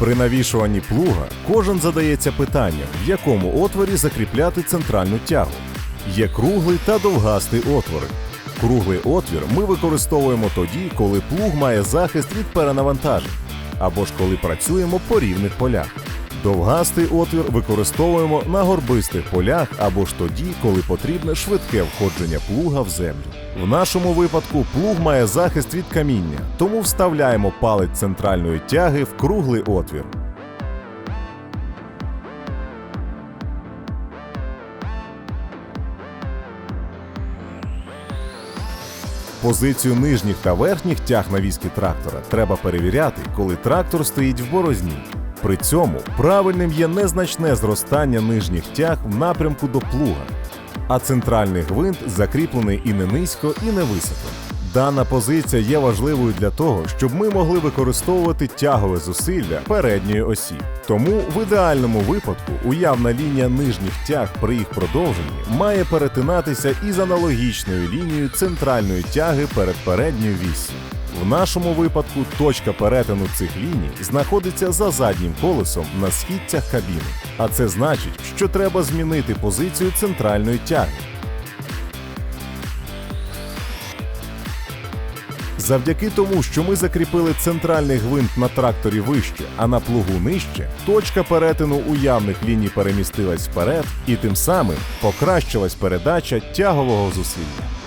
При навішуванні плуга кожен задається питанням, в якому отворі закріпляти центральну тягу. Є круглий та довгастий отвори. Круглий отвір ми використовуємо тоді, коли плуг має захист від перенавантажень, або ж коли працюємо по рівних полях. Довгастий отвір використовуємо на горбистих полях або ж тоді, коли потрібне швидке входження плуга в землю. В нашому випадку плуг має захист від каміння, тому вставляємо палець центральної тяги в круглий отвір. Позицію нижніх та верхніх тяг навіски трактора треба перевіряти, коли трактор стоїть в борозні. При цьому правильним є незначне зростання нижніх тяг в напрямку до плуга, а центральний гвинт закріплений і не низько, і не високо. Дана позиція є важливою для того, щоб ми могли використовувати тягове зусилля передньої осі. Тому в ідеальному випадку уявна лінія нижніх тяг при їх продовженні має перетинатися із аналогічною лінією центральної тяги перед передньою віссю. В нашому випадку точка перетину цих ліній знаходиться за заднім колесом на східцях кабіни, а це значить, що треба змінити позицію центральної тяги. Завдяки тому, що ми закріпили центральний гвинт на тракторі вище, а на плугу нижче, точка перетину уявних ліній перемістилась вперед, і тим самим покращилась передача тягового зусилля.